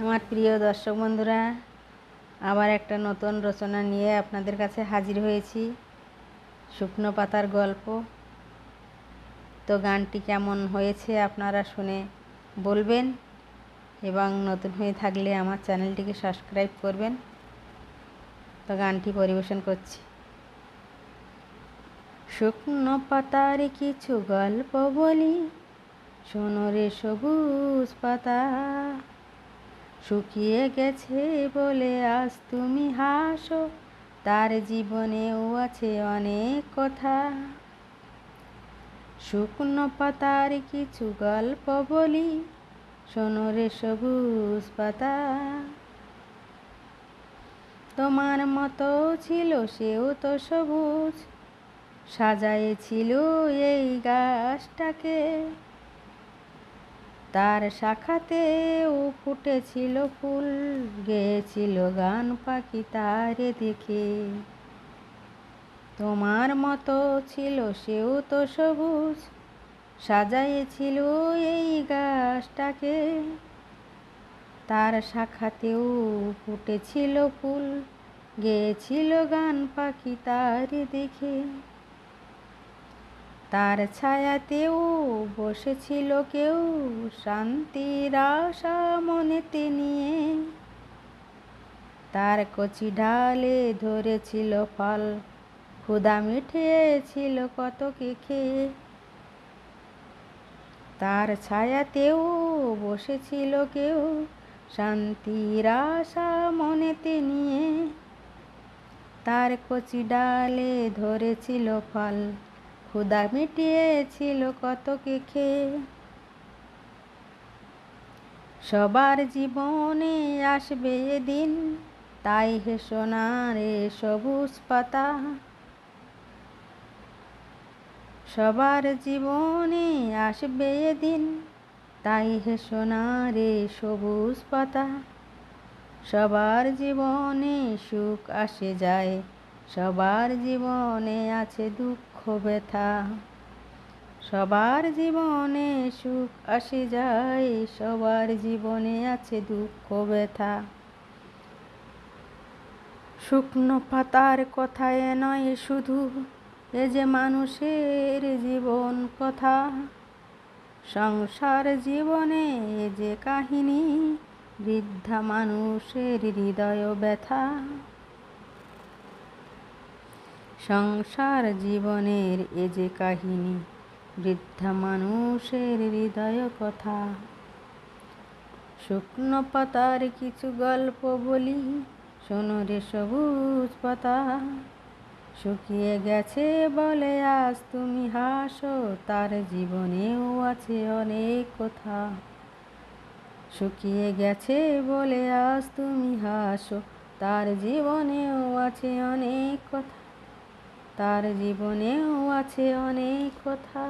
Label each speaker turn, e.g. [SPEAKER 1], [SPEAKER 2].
[SPEAKER 1] আমার প্রিয় দর্শক বন্ধুরা, আবার একটা নতুন রচনা নিয়ে আপনাদের কাছে হাজির হয়েছি। শুকনো পাতার গল্প। তো গানটি কেমন হয়েছে আপনারা শুনে বলবেন এবং নতুন হয়ে থাকলে আমার চ্যানেলটিকে সাবস্ক্রাইব করবেন। তো গানটি পরিবেশন করছি। শুকনো পাতার কিছু গল্প বলি, শোনো রে সবুজ পাতা। শুকিয়ে গেছে বলে আজ তুমি হাসো। তার জীবনেও আছে অনেক কথা। শুকনো পাতার কিছু গল্প বলি, শোনো রে সবুজ পাতা। তোমার মতো ছিল সেও তো সবুজ সাজাইছিল এই গাছটাকে। তার শাখাতেও ফুটেছিল ফুল, গেয়েছিল গান পাখি তারে দেখে তোমার মতো ছিল সেও তো সবুজ, সাজাইছিল এই গাছটাকে। তার শাখাতেও ফুটেছিল ফুল, গেয়েছিল গান পাখি তারে দেখে তার ছায়াতেও বসেছিল কেউ। শান্তির আশা মনেতে নিয়ে তার কচি ঢালে ধরেছিল ফল। ক্ষুদা মিঠিয়েছিল কত কে খেয়ে। তার ছায়াতেও বসেছিল কেউ। শান্তির আশা মনেতে নিয়ে তার কচি ডালে ধরেছিল ফল। ক্ষুদা মিটিয়েছিল কত কে খেয়ে সবার জীবনে আসবে দিন তাই হে সোনারে সবুজ পাতা। সবার জীবনে আসবে দিন তাই হে সোনারে সবুজ পাতা। সবার জীবনে সুখ আসে যায় সবার জীবনে আছে দুঃখ, ব্যথা। সবার জীবনে সুখ আসে যায়, সবার জীবনে আছে দুঃখ, ব্যথা। শুকনো পাতার কথায় নয় শুধু, এ যে মানুষের জীবন কথা। সংসার জীবনে যে কাহিনী, বৃদ্ধা মানুষের হৃদয় ব্যথা। সংসার জীবনের এ যে কাহিনী, বৃদ্ধা মানুষের হৃদয় কথা। শুকনো পাতার কিছু গল্প বলি, শোনো রে সবুজ পাতা। শুকিয়ে গেছে বলে আজ তুমি হাসো, তার জীবনেও আছে অনেক কথা। শুকিয়ে গেছে বলে আজ তুমি হাসো, তার জীবনেও আছে অনেক কথা। তার জীবনেও আছে অনেক কথা।